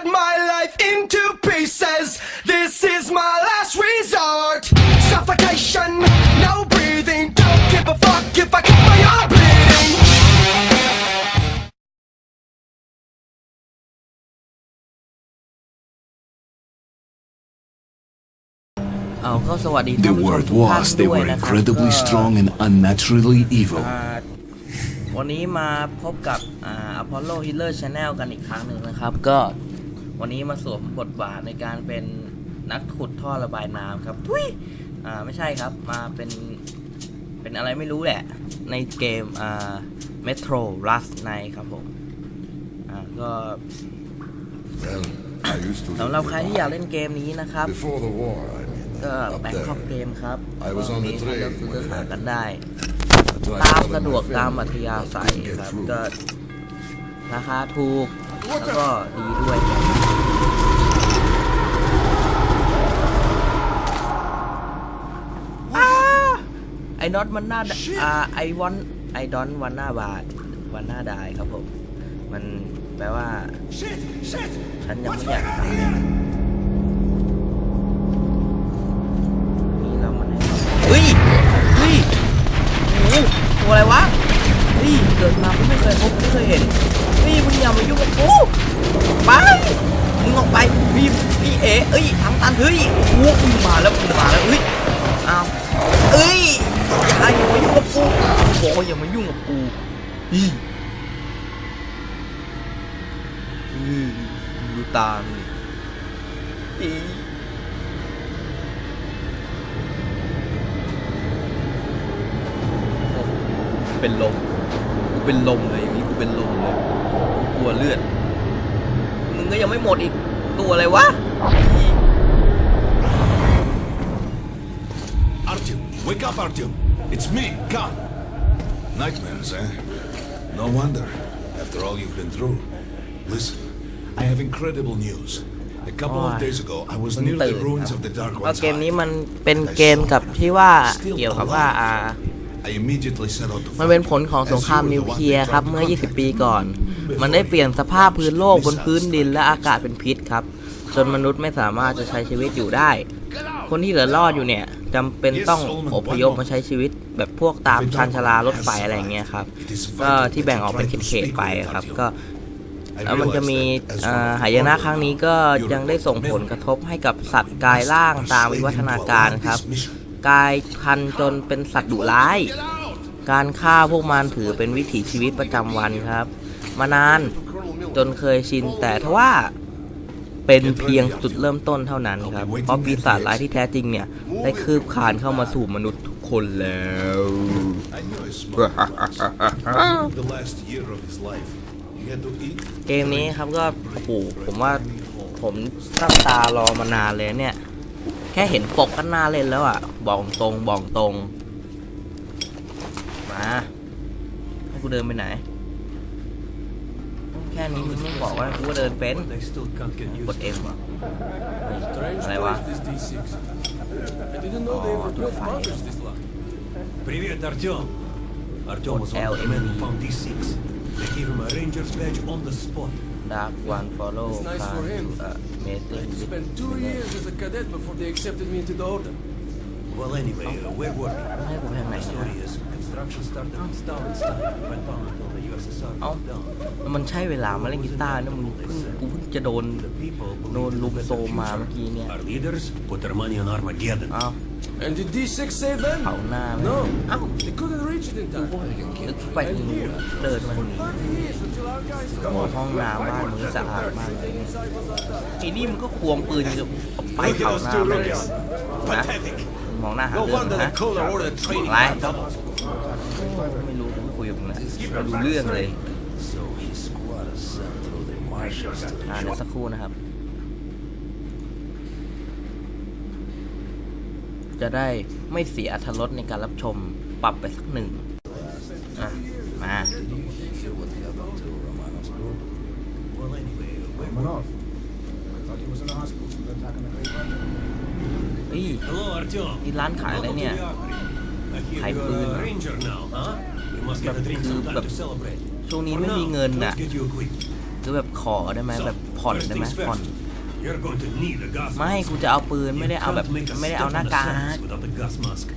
cut my life into pieces. This is my last resort. Suffocation, no breathing. Don't give a fuck if I keep my arm bleeding. เอาก็สวัสดีท่า The นผู้ชม word ทุกท่าน was they ด้วย were นะครับ incredibly ก็ strong and unnaturally evil. อ่าวันนี้มาพบกับอ่า Apollo Hitler Channel กันอีกครั้งหนึ่งนะครับ ก็ วันนี้มาสวมบทบาทในการเป็นนักขุดท่อระบายน้ำครับทุยอ่าไม่ใช่ครับมาเป็นเป็นอะไรไม่รู้แหละ ในเกมอ่า Metro Last Night ครับผมอ่าก็ Well, I used to สำหรับใครที่อยากเล่นเกมนี้นะครับ before the war. I mean, ก็ up แบงคอกเก there. มครับ I was on the มีให้เลือก train ซื้อ when it หา happened. กันได้ I tried ตาม telling สะดวก my ตาม family, อัธยา but ศัย couldn't get ครับ through. ก็ราคาถูก แล้วก็ดีด้วยอ้า ไอ้น็อตมันน่าดอ่าไอวอนไอดอนวันหน้าบาทวันหน้าดายครับผม มันแปลว่า Shit, shit. ฉันยังไม่อยากตายนี่เรามันให้เฮ้ยเฮ้ยโอ้โหตัวอะไรวะเฮ้ยเกิดมากูไม่เคยพบไม่เคยเห็นเฮ้ยมึงอย่ามายุ่งกับกูไปมึงออกไปพี่พี่เอ๋เอ้ยทำตันเฮ้ยโอ้โหมึงมาแล้วมึงมาแล้วเฮ้ยอ้าวเอ้ย อย่าอย่ามายุ่งกับกูบอกว่าอย่ามายุ่งกับกูเฮ้ยเฮ้ยดูตามดิเฮ้ยเป็นลมกูเป็นลมเลยอย่างนี้กูเป็นลมเลยกูกลัวเลือดมึงก็ยังไม่หมดอีกตัวอะไรวะ wake up, Artyom. It's me, Khan. Nightmares, eh? No wonder. After all you've been through. Listen, I have incredible news. A couple of Oh, days ago, I was เพิ่ง near the ตื่น ruins ครับ of the Dark ก็ One's เกมนี้ Eye. มันเป็นเกมกับที่ว่าเกี่ยวกับว่าอ่า I immediately set out to มัน find เป็น you, ผลของ as สงคราม you were นิ the ว one เคลียร์ who ครับ tried to เมื่อ contact 20 ปี me ก่อน before มันได้เปลี่ยนสภาพพื้นโลกบน missiles พื้นดิน started และอากาศเป็นพิษครับ จนมนุษย์ไม่สามารถจะใช้ชีวิตอยู่ได้ คนที่เหลือรอดอยู่เนี่ย จำเป็นต้องอพยพมาใช้ชีวิต แบบพวกตามชานชาลารถไฟอะไรอย่างเงี้ยครับก็ที่แบ่งออกเป็นเขตๆไปครับก็ I แล้วมันจะ realized มี that as อ่า one of the หายนะครั้งนี้ก็ Europe ยังได้ส่งผล never กระทบให้กับสัตว์กายร่างตามวิวัฒนาการครับกลายพันธุ์จนเป็นสัตว์ดุร้าย การฆ่าพวกมันถือเป็นวิถีชีวิตประจำวันครับ มานานจนเคยชินแต่ทว่า เป็นเพียงจุดเริ่มต้นเท่านั้นครับ เพราะปีศาจร้ายที่แท้จริงเนี่ย ได้คืบคานเข้ามาสู่มนุษย์ทุกคนแล้ว เกมนี้ครับก็โอ้โหผมว่าผมตั้งตารอมานานเลยเนี่ย แค่เห็นปกก็น่าเล่นแล้วอะบอกตรงบอกตรง มา ให้กูเดินไปไหน ค่นี้มึงไม่บอกว่ากูว่าเดินเป็น I still can't get กด used เอ็ม Strange อะไรวะ place, this D6. I didn't know they ever built bunkers this long. Привет, Артем! Артем was one of the men who found D6. They gave him a ranger's badge on the spot. ดาร์กวันฟอลโล่ It's nice คา for him. เมติง I spent two years as a cadet before they accepted me into the order. Well, anyway, uh, where were we? ให้กูแพงไหน The นะ story is construction started in Stalinstein when bombed until the USSR Oh. broke down. มันใช่เวลามาเล่นกีตาร์นะมึงเพิ่งกูเพิ่งจะโดน The people โดน believed ลุม that โซ the มมาเมื่อ future. กี้เนี่ย Our leaders put their money on Armageddon. อ้าว And did D6 save them? เผาหน้าแม่ง No, อ้าว they couldn't reach it in time. นึกไปถึงเดินมาถึง30 years until our guys โอ้ come ห้องน้ำบ้านมึงสะอาดมากเลยเนี่ยไอ้นี่มันก็ควงปืนกับไปเผาหน้าแม่งเลยนะ มองหน้าหา No เรื่อง wonder นะ the Kohler ordered training ไร doubles. ไม่รู้กูไม่คุยกับมึงนะเราดูเรื่องเลย So his squatters sent through the marshals to the อ่าเดี๋ยวสักครู่นะครับ จะได้ไม่เสียอรรถรสในการรับชมปรับไปสักหนึ่งอะมา Well, anyway, where were we? เฮ้ย Hello, Артем. นี่ร้านขายอะไร Welcome to เนี่ย the armory. I hear Хай you're будет. a ranger now, huh? We must get a drink sometime to celebrate. ช่วงนี้ For ไม่มี now, เงินน่ะ let's get you equipped. คือแบบ ขอได้ไหมแบบผ่อน First ได้ไหม things ผ่อน first. You're going to need a gas ไม่ mask. กูจะเอาปืนไม่ได้ You เอาแบบ can't make a ไม่ได้เอา step หน้า on the กาก surface without a gas mask.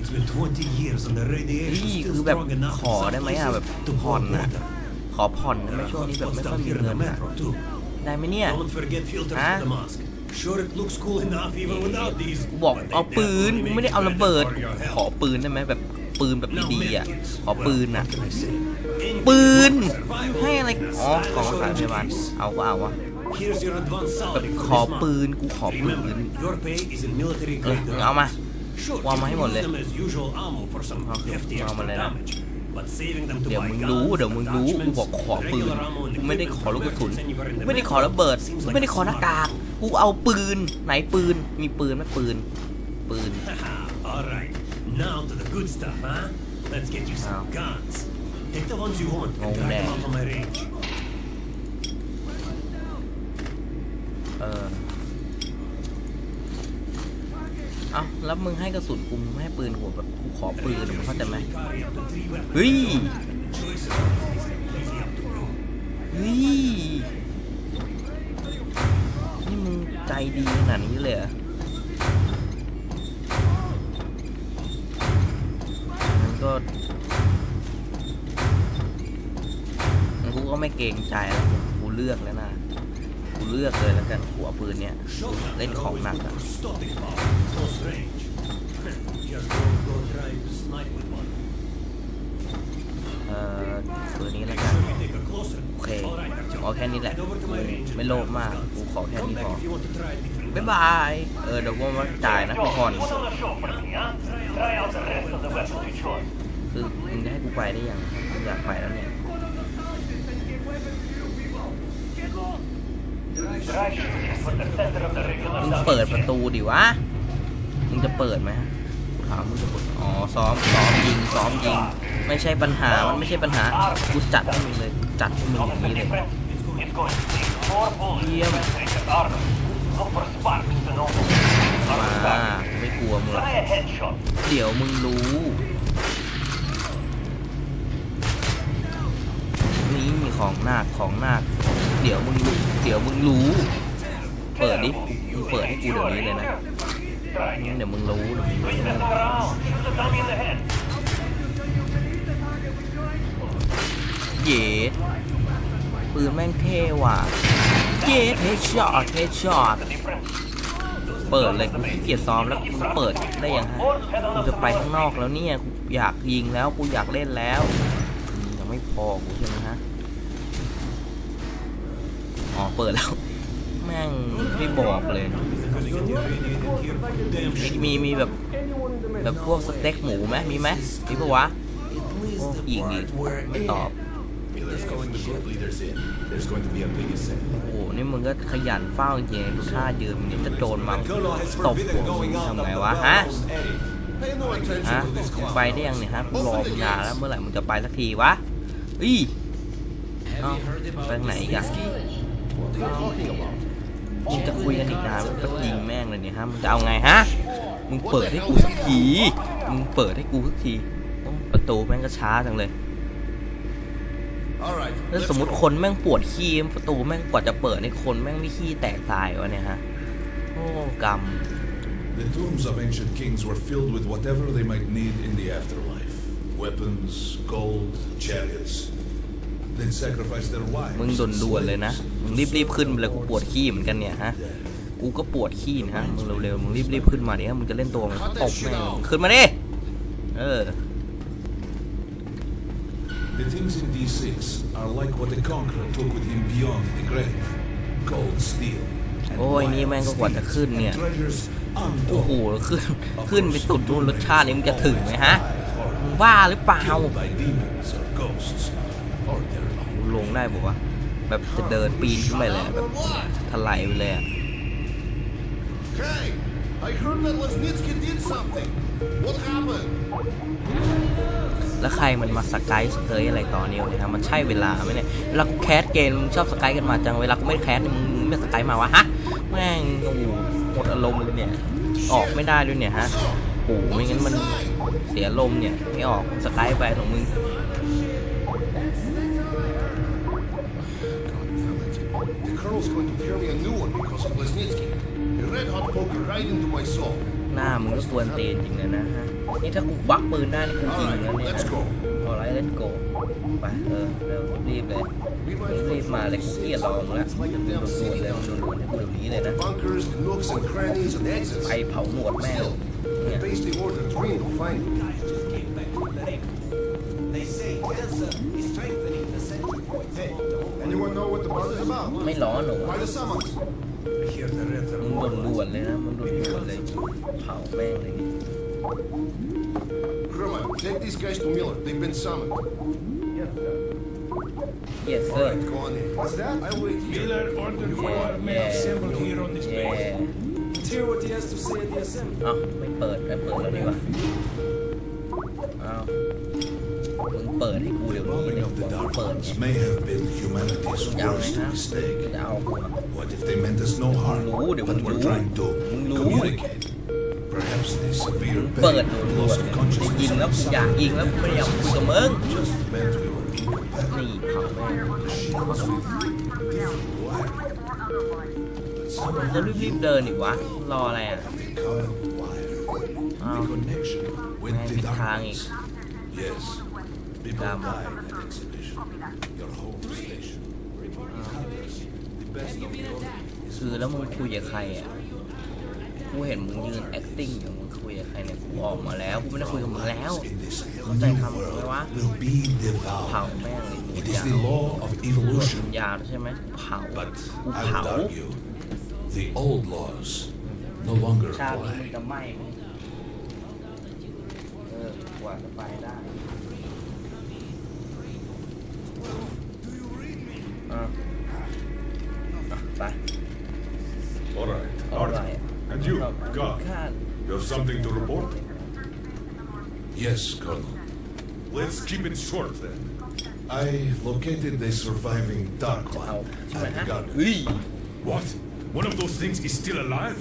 It's been 20 years and the เฮ้ radiation ย is คือ still แบบ strong enough ขอได้ไหมอ่ะแบบ to ผ่อน hold นะ water. ขอผ่อนได้ไหม There ช่วง are นี้แบบ hotspots ไม่ค่อย down มี here in เงิ the นอะ metro too. ได้ไหมเนี่ย Don't forget filters Huh? for the mask. Sure, it looks cool enough even without these. กูบอก but they เอาปืน definitely กู make ไม่ได้ it เอาระเบิด better for your ขอ health. ปืนได้ไหมแบบปืนแบบ Now, ดีๆอะ medkits. ขอปืน Well, อะ what can I say? Anything ปืน for survival ให้อะไร in a อ๋อกล่อง stylish ขายพ orange ยาบาล case. เอาก็เอาวะ Here's your advance แบบ salary for ขอ this month. ปืน กูขอปืน Remember, your pay is in military เออ grade มึงเอามา Sure, วางมาให้ you หมด can เลย use them as usual ammo for some เอา hefty เอามา extra เลยนะ damage. But saving them to เดี๋ยว buy มึง guns, รู้ เดี๋ยวมึงรู้ กูบอกขอปืน regular ammo and กูไม่ได้ขอลูกกระสุน equipment for emergency กูไม่ได้ขอระเบิด Seems กู like ไม่ได้ขอ a หน้า smart กาก กูเอาปืน ไหนปืน มีปืนไหมปืน ปืน All right, now to the good stuff, huh? Let's get you some Wow. guns. Take the ones you want Oh, and drag them man. out of my range. เออเอาแล้วมึงให้กระสุนกูมึงไม่ให้ปืนกูแบบกูขอปืนอะมึงเข้าใจไหม Carry up to three weapons. เฮ้ย Choice is easy up to you. เฮ้ย นี่มึงใจ ดีขนาดนี้เลยเหรอมันก็งูก็ไม่เกรงใจแล้วกูเลือกแล้วนะกูเลือกเลยแล้วกันกูเอาปืนเนี้ยเล่นของหนักอะ for stopping power, close range. Just don't go trying to snipe with one. เออตัวนี้แล้วกันโอเคขอแค่นี้แหละไม่โลภมากกูขอแค่นี้พอบ๊ายบายเออเดี๋ยวว่าจ่ายนะทุกคนคือมึงจะให้กูไปได้ยังอยากไปแล้วเนี่ยมึงเปิดประตูดิวะมึงจะเปิดไหมถามมึงจะเปิดอ๋อซ้อมซ้อมยิงซ้อมยิง ไม่ใช่ปัญหา มันไม่ใช่ปัญหา กูจัดให้มึงเลยกูจัดให้มึงอย่างนี้เลย difference? It's going to take more bullets to Yeah. penetrate the armor. Look for sparks to know. มาไม่กลัวมึงหรอกเดี๋ยวมึงรู้ นี่มีของหนักของหนักเดี๋ยวมึงรู้เดี๋ยวมึงรู้ เปิดดิมึงเปิดให้กูเดี๋ยวนี้เลยนะ เดี๋ยวมึงรู้เดี๋ยวมึงรู้ them around. Shoot the dummy in the head. เย็ดปืนแม่งเท่ว่ะเย็ดเฮดช็อตเฮดช็อตเปิดเลยกูขี้เกียจซ้อมแล้วมึงเปิดได้ยังฮะกูจะไปข้างนอกแล้วเนี่ยกูอยากยิงแล้วกูอยากเล่นแล้วยังไม่พอกูใช่ไหมฮะอ๋อเปิดแล้ว แม่งไม่บอกเลย มีมีมีแบบแบบพวกสเต็กหมูไหมมีไหมมีปะวะโอ้ยิงอีกไม่ตอบ Miller's calling the group leaders in. There's going to be a big assembly. โอ้โหนี่มึงก็ขยันเฝ้าจริงๆดูท่ายืนมึงนี่จะโจรมา The colonel has ตบหั forbidden วมึง going out ทำ of ไง the วะฮะ warehouse area. Pay no attention ฮะ to this มึง clown. ไปได้ยังเนี่ยฮะกูรอมึงนานแล้วเมื่อไหร่มึงจะไปสักทีวะอีเอ้าไปทางไหนอีกอะมึงจะคุยกันอีกนานมึงก็ยิงแม่งเลยเนี่ยฮะ มึงจะเอาไงฮะ มึงเปิดให้กูสักที มึงเปิดให้กูสักทีโอ้ประตูแม่งก็ช้าจังเลย All right. แล้ว let's สมมติ go. คนแม่งปวดขี้ประตูแม่งกว่าจะเปิดในคนแม่งไม่ขี้แตกตายวะเนี่ยฮะโอ้กรรม The tombs of ancient kings were filled with whatever they might need in the afterlife weapons, gold, chariots. They'd sacrifice their wives. มึงด่วนด่วนๆเลยนะมึงรีบๆขึ้นไปเลยกูปวดขี้เหมือนกันเนี่ยฮะกูก็ปวดขี้นะฮะมึงเร็วๆมึงรีบๆขึ้นมาดิฮะมึงจะเล่นตัวมันตบแม่งมึงขึ้นมาดิเออ The things in D6 are like what the conqueror took with him beyond the grave gold, steel. and โอ้ยนี่แม่งก็กว่าจะขึ้นเนี่ย treasures โอ้โห untold. ขึ้น ขึ้นไปสุดนู่นรสชาตินี้มึงจะถึงไหมฮะมึงบ้าหรือเปล่า Killed by demons or ghosts. Or their กูลงได้บอกว่า แบบจะเดินปีนขึ้นไปเลยอะแบบถลายไปเลยอะ Hey, I heard that Lesnitsky did something. What happened? แล้วใครมันมาสกายสเกยอะไรต่อเนี่ยเนี่ยฮะมันใช่เวลาไหมเนี่ยเวลาแคสเกมมึงชอบสกายกันมาจังเวลากูไม่แคสเนี่ยมึงไม่สกายมาวะฮะแม่งโอ้โหหมดอารมณ์เลยเนี่ยออกไม่ได้ด้วยเนี่ยฮะโอ้โหไม่งั้นมันเสียลมเนี่ยไม่ออกสกายไปของมึง The colonel's going to tear me a new one because of Lesnitsky. A red hot poker right into my soul. หน้ามึงก็ควรตีนจริงเลยนะฮะ นี่ถ้ากูควักปืนได้นี่กูยิงแล้วเนี่ย Let's go. เอาไรเล่นโกไปเออเร็วรีบเลยมึงรีบมาเลยกูเกลียดรอมึงแล้วมึงด่วนๆเลยมึงด่วนๆให้กูเดี๋ยวนี้เลยนะ Bunkers, the nooks and crannies and exits. ไปเผาหนวดแม่ง Still, เนี่ย the base they ordered Green to find me. They say cancer is strengthening the central point. Hey, anyone know what the buzz is about? ไม่ร้อนหรอ Why the summons? I hear the Reds are มึงด่วนๆเลยนะมึงด่วนๆเลยเผาแม่งเลยนี่ Crewman, take these guys to Miller. They've been summoned. เยสเซอ All ร์ right, go on in. What's that? I'll wait here. Miller ordered for our men assembled here on this เย่ base. Let's hear what he has to say at the assembly. เอ้าไม่เปิดแต่เปิดแล้วนี่วะเอ้า มึงเปิดให้กูเดี๋ยวนี้ Rolling เลย of กู the บอก Dark เปิด Ones ไง may have been humanity's จะเอาไง worst ฮะ mistake. จะเอากูอะ What if they meant us no harm? Lũ, để But mình we're lũ. trying to Mình lũ. communicate. Perhaps the severe เปิด pain, ด่ and วน loss ๆ of เลยจะ consciousness ยิงแล้วกูอยากยิงแล้วกูไม่ได้อยากคุยกับมึง just meant we were incompatible. นี่เผาแม่ง Machines with different wiring. But somehow แล้วรีบๆเดินอีกวะ รออะไรอะ the common wire, Oh. the connection with Ngay the biết thang darkness. Yes, people Làm. died at exhibition. Your home station. The best of the order คือแล้วมึงคุยกับใครอะ กูเห็นมึงยืน acting อยู่มึงคุยกับใครเนี่ย กูออกมาแล้ว กูไม่ได้คุยกับมึงแล้ว in this เข้าใจ new คำมึงไหมวะ world will be เผา devoured. แม่งเลย It กู is ยาว the law of หนวด evolution. มึงยาวใช่ไหมเผา But กู I เผา would argue the old laws no longer ชาตินี้มึง apply. จะไหม้มึงเออกว่าจะไปได้ have something to report? Yes, Colonel. Let's keep it short then. I located the surviving Dark เอา One ใช่ไหม at ฮะ the garden. เฮ้ย What? One of those things is still alive?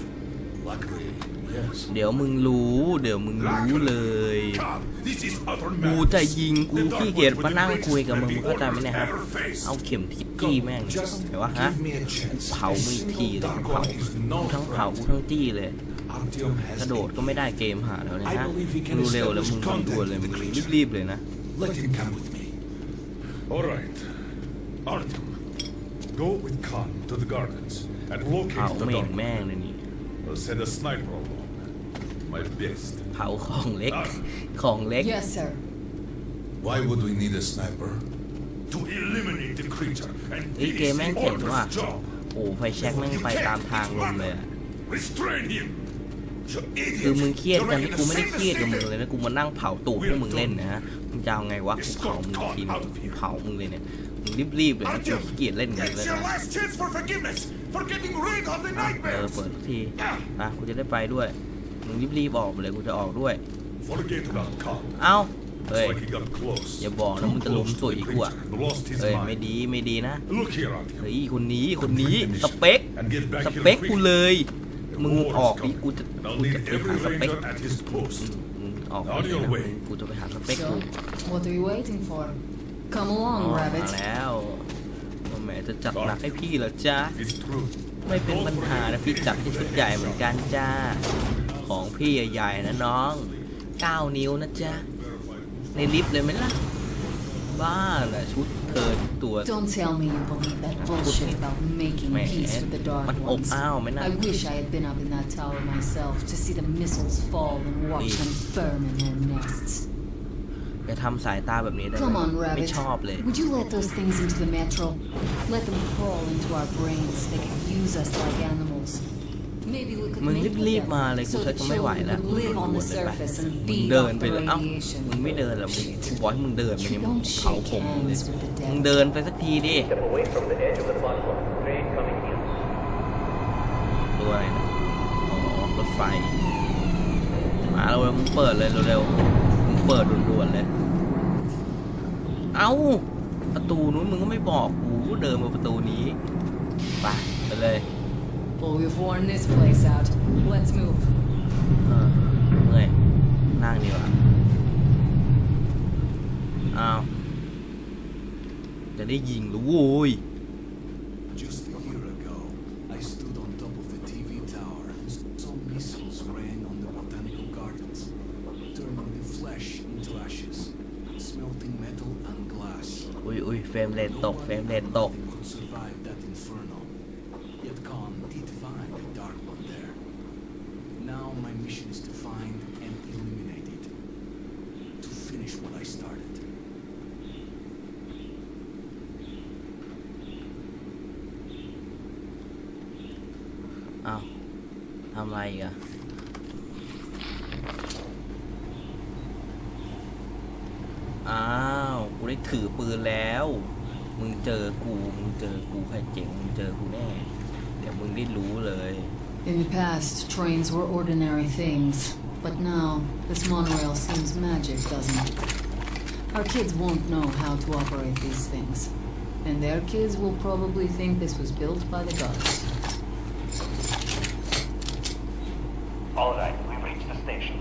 Luckily, yes. เดี๋ยวมึงรู้ เดี๋ยวมึงรู้เลย God, this is utter กู madness. จะยิงกู The Dark ขี้เกียจ Ones มา with นั่ง the คุยกับมึง greatest มึงเข้าใจไหมเนี่ยฮะ ever faced. เอาเข็มทิศจี้แม่ง Just เห็นวะฮะ give me a chance. เผามึง A ทีเลย single กู Dark เผา One is กู no ทั้งเผากู friend. ทั้งจี้เลย Artyom has กระโดด the ก็ไม่ได้เกมหาแล้วเนี่ย I ฮะ believe he can ดูเร็วแล้วมึง establish ทำด่วนเลย contact มึง with the creature. รีบๆเลยนะ Let him come with me. All right. Artyom, go with Khan to the gardens and เผา locate the เม่ง Dark แม่งเลยนี่ I'll send a sniper along. My best. เผาของเล็กของเล็ก Yes, sir. Why would we need a sniper? To eliminate the creature and เฮ้ยเกม finish แม่ง the เจ๋งว่ะ order's job. โอ้ไฟแช็กแม่งไปตามทางลมเลยอะ Restrain him. You idiot. คือมึงเครียด You're กัน making กู the ไม่ได้ same เครียดกับมึง mistake. เลยนะกูมานั่งเผาตูดพวกมึงเล่นนะฮะมึงจะเอาไงวะกูเผามึงอีกทีนึงกูเผามึงเลยเนี่ยมึงรีบๆเลยนะกู Artyom, ขี้เกียจเล่นกันเลย it's your นะ last chance for forgiveness for getting rid of the เออ nightmares. เปิดสักทีอะกูจะได้ไปด้วยมึงรีบๆออกไปเลยกูจะออกด้วย Forget about Khan. เอ้า It's เฮ้ย like he got close. อย่าบอกนะมึงจะล้มสวยกูอะ And lost his เฮ้ยไม่ mind. ดีไม่ดีนะ Look here, Artyom. เฮ้ยคนนี้คนนี้สเปค And get back ส here เปคกู quick. เลย The มึง war is ออกดิ coming. กูจะ And I'll กู need จะไป every หาสเปค ranger at his post. มึงออกไป On เลย your นะ way กูจะไปหาสเปค So, กู what are you waiting for? Come อ๋อ along, มา rabbit. แล้วแหมจะจัดหนักให้พี่เหรอจ๊ะ It's true. ไม่เป็นปัญหานะพี่จัดให้ชุดใหญ่เหมือนกันจ้า ของพี่ใหญ่ๆนะน้อง 9 นิ้วนะจ๊ะ ในลิฟต์เลยไหมล่ะ บ้าน่ะชุดเธอตัว Don't tell me you believe that bullshit about making Man, peace with the Dark man, Ones. oh, ow, man, I I- wish I had been up in that tower myself to see the missiles fall and watch Please. them burn in their nests. จะทำสายตาแบบนี้ได้ไหม Come on, ไม่ rabbit. ชอบเลย Would you let those things into the metro? Let them crawl into our brains. They can use us like animals. Maybe we could มึง mate with รีบ them ๆมาเลยกู so ชัก the จะไม่ไหว children แล้ว would live on the ด่วนเลยไป surface and มึง feed เดิน off ไป the เลยเอ้า radiation. มึงไม่เดินหรอกมึงกูบอกให้มึงเดินไปเนี่ยมึง Don't เผา shake ผมมึงเลย hands with the devil. มึงเดินไปสักทีดิ Step away from the edge of the platform. Train coming in. ตัวอะไรนะอ๋อรถไฟ มาเร็วๆมึงเปิดเลยเร็วๆมึงเปิดด่วนๆเลยเอ้าประตูนู้นมึงก็ไม่บอกกูกูเดินมาประตูนี้ไปไปเลย Well, we've worn this place out. Let's move. เออเหนื่อยนั่งดีกว่าอ้าวจะได้ยิงหรือโว้ย Just a year ago, I stood on top of the TV tower. Some missiles ran on the botanical gardens, turning the flesh into ashes, smelting metal and glass. survive that inferno. Khan did find a dark one there. Now my mission is to find and eliminate it. To finish what I started. อ้าวทำอะไรอีกอะอ้าวกูได้ถือปืนแล้ว มึงเจอกู มึงเจอกูใครเจ๋ง มึงเจอกูแน่ เดี๋ยวมึงได้รู้เลย In the past, trains were ordinary things. But now, this monorail seems magic, doesn't it? Our kids won't know how to operate these things. And their kids will probably think this was built by the gods. All right, we've reached the station.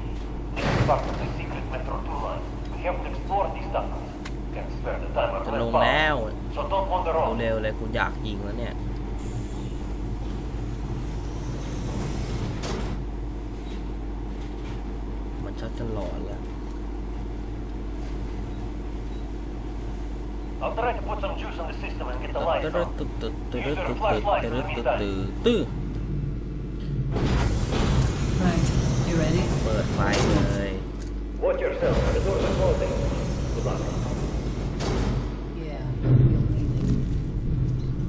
This is part of the secret Metro 2 line. We have to explore these tunnels. Can spare the time or จะล less งแล้ว So don't wander off. เร็วๆเลยกูอยากยิงแล้วเนี่ย ชักจะหลอนแล้ว I'll try to put some juice on the system and get the ตึ๊ด lights ตึ๊ด on. ตึ๊ดตึ๊ดตึ๊ดตึ๊ดตึ๊ดตึ๊ดตึ๊ดตึ๊ดตึ๊ดตึ๊ด Right. You ready? เปิดไฟเลย Watch yourself. The doors are closing. Good luck. Yeah, we'll need it.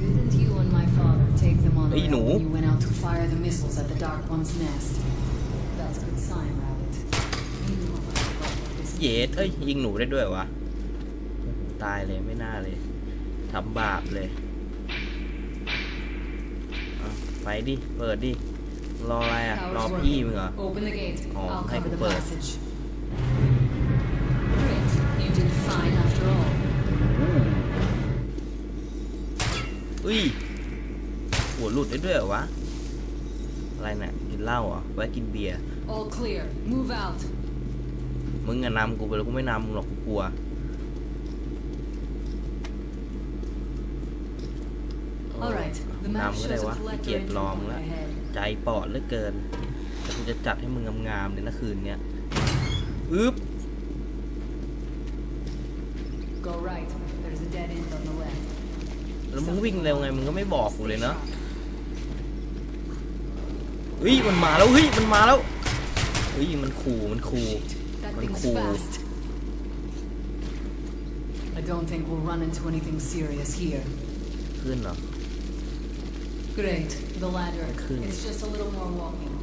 Didn't you and my father take the monorail Hey, no. when you went out to fire the missiles at the Dark One's nest? That's a good sign, Rabbit. เยสเอ้ยยิงหนูได้ด้วยวะตายเลยไม่น่าเลยทำบาปเลยอะไปดิ เปิดดิ รออะไรอะ รอ Power's พี่ working. มึงเหรอ Open the gate. Oh, I'll hey, cover the bird. passage. Great. You did fine after all. อุ้ยหัวหลุดได้ด้วยเหรอวะ อะไรเนี่ยกินเหล้าเหรอะไว้กินเบียร์ มึงอะนำกูไปแล้วกูไม่นำมึงหรอกกูกลัว All right. The นำ map ก็ได้ shows วะ a ขี้ collector เกียจ entry ลอง point แล้ว ahead. ใจปอดเหลือเกินแต่กูจะจัดให้มึงงามๆเลยนะคืนเนี้ยอึ๊บ Go right. There's a dead end on the left. แล้วมึงวิ่งเร็วไงมึงก็ไม่บอกกูเลยเนาะเฮ้ยมันมาแล้วเฮ้ยมันมาแล้วเฮ้ยมันขู่มันขู่ That Pretty thing's cool. fast. I don't think we'll run into anything serious here. ขึ้นเหรอ Great. The ladder. Cool. It's just a little more walking.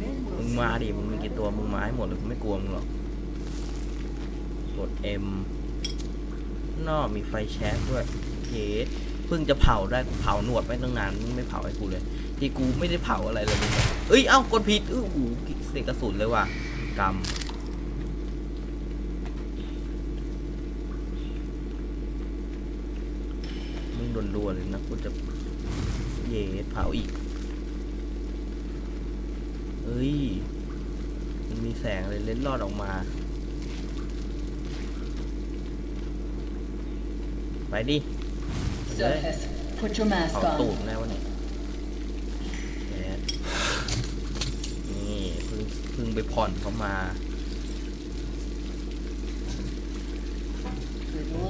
Then มึ we'll ง see มาดิ มึงมีกี่ตัว มึงมาให้หมดเลยกูไม่กลัวมึงหรอก กด M นอกมีไฟแช็กด้วยเยสเพิ่งจะเผาได้กูเผาหนวดไปตั้งนานมึงไม่เผาให้กูเลย ที่กูไม่ได้เผาอะไรเลยมึงเอ้ย เอ้ากดผิดอื้อหูเสียกระสุนเลยว่ะกำ มึงด่วนๆเลยนะกูจะเยสเผาอีกเอ้ย มันมีแสงอะไรเล่นรอดออกมา ไปดิไปเลย Surface. Put your mask เอาตู on. ดแล้ววะเนี่ยแหมนี่เพิ่งเพิ่งไปผ่อนเขามา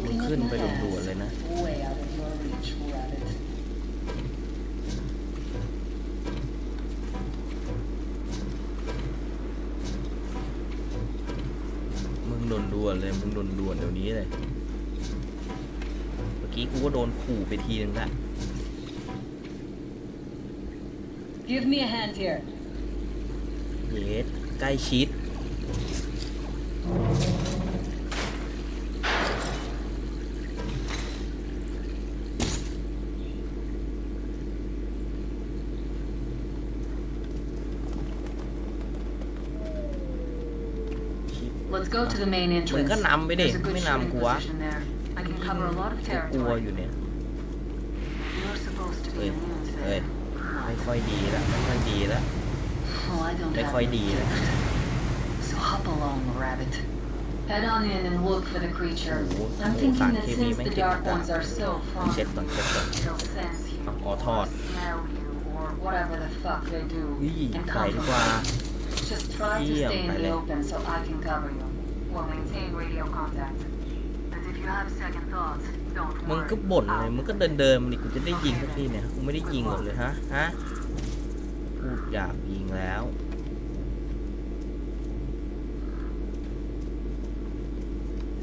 มึงขึ้นไปด่ว กี้กูก็โดนขู่ไปทีนึงละ Give me a hand here. เยสใกล้ชิด Let's go to the main มึง entrance. ก็นำไปดิ There's a good ไม่ shooting นำกูวะ position there. I can cover a lot of กูกลัว territory. อยู่เนี่ย You're supposed to เฮ้ be ย immune to เฮ้ย that. ไม่ค่อยดีแล้วไม่ค่อยดีแล้ว Oh, I don't ไม่ have ค่อย no ดีแล้ว So hop along, rabbit. Head on in and look for the creature. Oh, I'm oh, thinking thank that you, since thank the you, dark thank ones are so เช็ด front, ก่อนเช็ดก่อน they'll sense you, Oh, or Todd. smell you, or whatever the fuck they do อุ้ย and ไปดีกว่า concentrate. Just try to Yeah, stay in vale. the open so I can cover you. We'll maintain radio contact. มึงก็บ่นเลยมึงก็เดินเดินมันดิกูจะได้ยิงสักทีเนี่ยกูไม่ได้ยิงหมดเลยฮะฮะกูอยากยิงแล้ว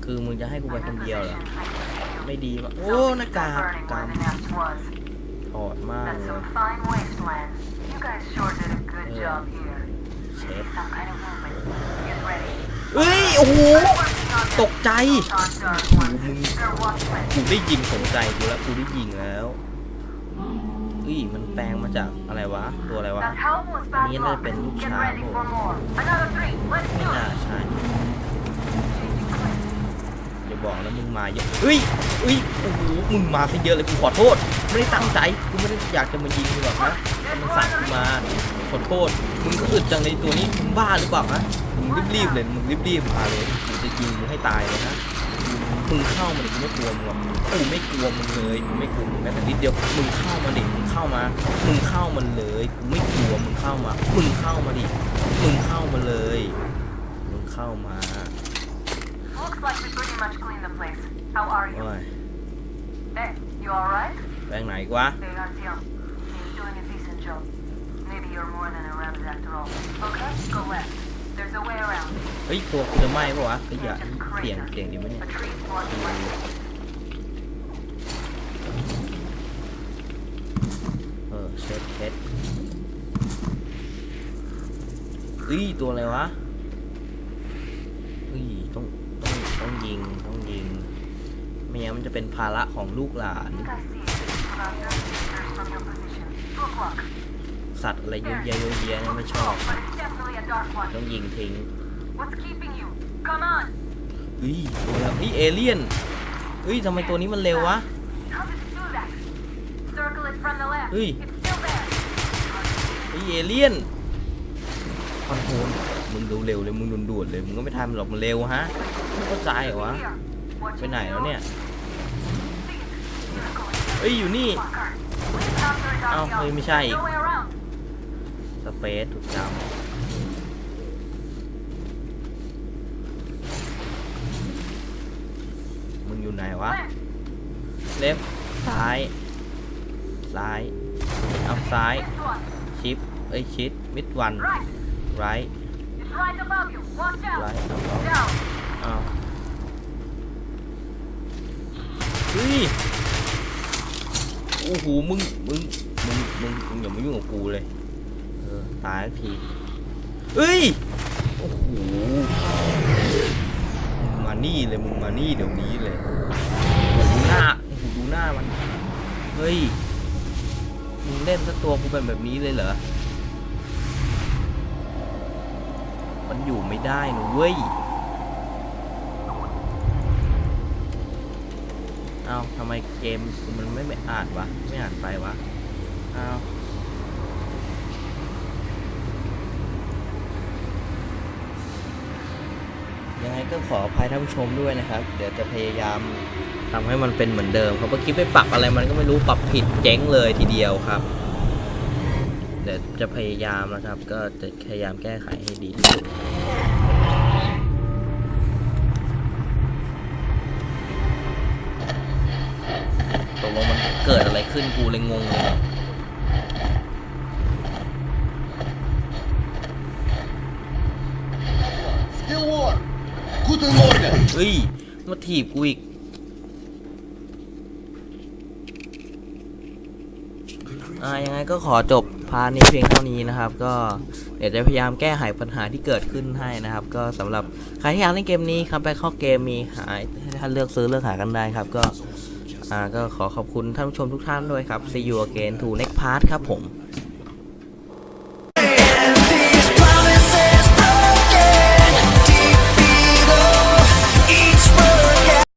คือมึงจะให้กูไปคนเดียวเหรอ ไม่ดีวะโอ้หน้ากากกำถอดมากเลยเช็ดเฮ้ย โอ้ ตกใจ on dark ones. Mm. They're watchmen. กูได้ยิงสนใจกูแล้วกูได้ยิงแล้วเฮ้ยมันแปลงมาจากอะไรวะ ตัวอะไรวะ That helm was bad Ini luck. ada pen Get lucha, ready bu. for more. Another three. Let's ไม่น่าใช่อย่าบอกนะมึงมาเยอะเฮ้ยเฮ้ยโอ้โห มึงมาซะเยอะเลยกูขอโทษ ไม่ได้ตั้งใจ กูไม่ได้อยากจะมายิงมึงหรอกนะมันสั่งกูมา ขอโทษ มึงก็อึดจังในตัวนี้ มึงบ้าหรือเปล่าฮะมึงรีบๆเลย มึงรีบๆมาเลย ยิงมึงให้ตายเลยนะมึงเข้ามาดิกูไม่กลัวมึงหรอกกูไม่กลัวมึงเลยกูไม่กลัวมึงแม้แต่นิดเดียวมึงเข้ามาดิมึงเข้ามามึงเข้ามาเลยกูไม่กลัวมึงเข้ามามึงเข้ามาดิมึงเข้ามาเลยมึงเข้ามา Looks like we pretty much cleaned the place. How are you? โอ้ย Hey, you alright? แบงค์ไหนกวะ Hey, Artyom. You're doing a decent job. Maybe you're more than a rabbit after all. Okay, go left. There's a way around. เฮ้ยตัวกูจะไหม้ปะวะขยะ Just เสียง crater. เสียงดีไหมเนี่ยเออเช็ดเช็ดเฮ้ยตัวอะไรวะเฮ้ยต้องต้องต้องยิงต้องยิงไม่งั้นมันจะเป็นภาระของลูกหลาน สัตว์อะไรเยอะแยะเยอะแยะนะไม่ชอบ ต้องยิงทิ้ง What's keeping you? Come on. เฮ้ยตัวอะไรเฮ้ยเอเลี่ยนเฮ้ยทำไมตัวนี้มันเร็ววะ How did you do that? Circle it from the left. Hey. It's still there. เฮ้ยเอเลี่ยนคอนโทรลมึงดูเร็วเลยมึงด่วนๆเลยมึงก็ไม่ทำหรอกมันเร็วฮะไม่เข้าใจเหรอวะ Here. ไป Watching ไหนแล้วเนี่ย See it. You're going เฮ้ยอยู่นี่ Walker. Please counter it on Ao, the hơi other. mới sai. No way around. สเปซถูกจำมึง อยู่ไหนวะ Left. เลฟซ้าย ซ้าย เอาซ้าย This one. ชิป เอ้ยชิด มิดวัน Right. ไร It's right above you. Watch out. Right above. Down. เอาเฮ้ยโอ้โห มึง มึง มึง มึง มึงอย่ามายุ่งกับกูเลย เออ ตายสักทีเฮ้ย โอ้โหมึงมา นี่เลยมึงมานี่เดี๋ยวนี้เลยดูหน้าดูหน้ามันเฮ้ยมึงเล่นซะตัวกูเป็นแบบนี้เลยเหรอมันอยู่ไม่ได้นะเว้ยเอาทำไมเกมมันไม่ไม่อ่านวะไม่อ่านไปวะเอายังไง ก็ขออภัยท่านผู้ชมด้วยนะครับ เดี๋ยวจะพยายามทำให้มันเป็นเหมือนเดิมเพราะเมื่อกี้ไปปรับอะไรมันก็ไม่รู้ปรับผิดเจ๊งเลยทีเดียวครับ เดี๋ยวจะพยายามนะครับ ก็จะพยายามแก้ไขให้ดีที่สุดตกลงมันเกิดอะไรขึ้นกูเลยงงเลย Guten Morgen. เฮ้ย มาถีบกูอีก อ่า ยังไงก็ขอจบพาร์ทนี้เพียงเท่านี้นะครับ ก็เดี๋ยวจะพยายามแก้ไขปัญหาที่เกิดขึ้นให้นะครับ ก็สำหรับใครที่อยากเล่นเกมนี้ครับไปเข้าเกมมีหายท่านเลือกซื้อเลือกหากันได้ครับ ก็ อ่า ก็ขอขอบคุณท่านผู้ชมทุกท่านด้วยครับ see you again to next part ครับผม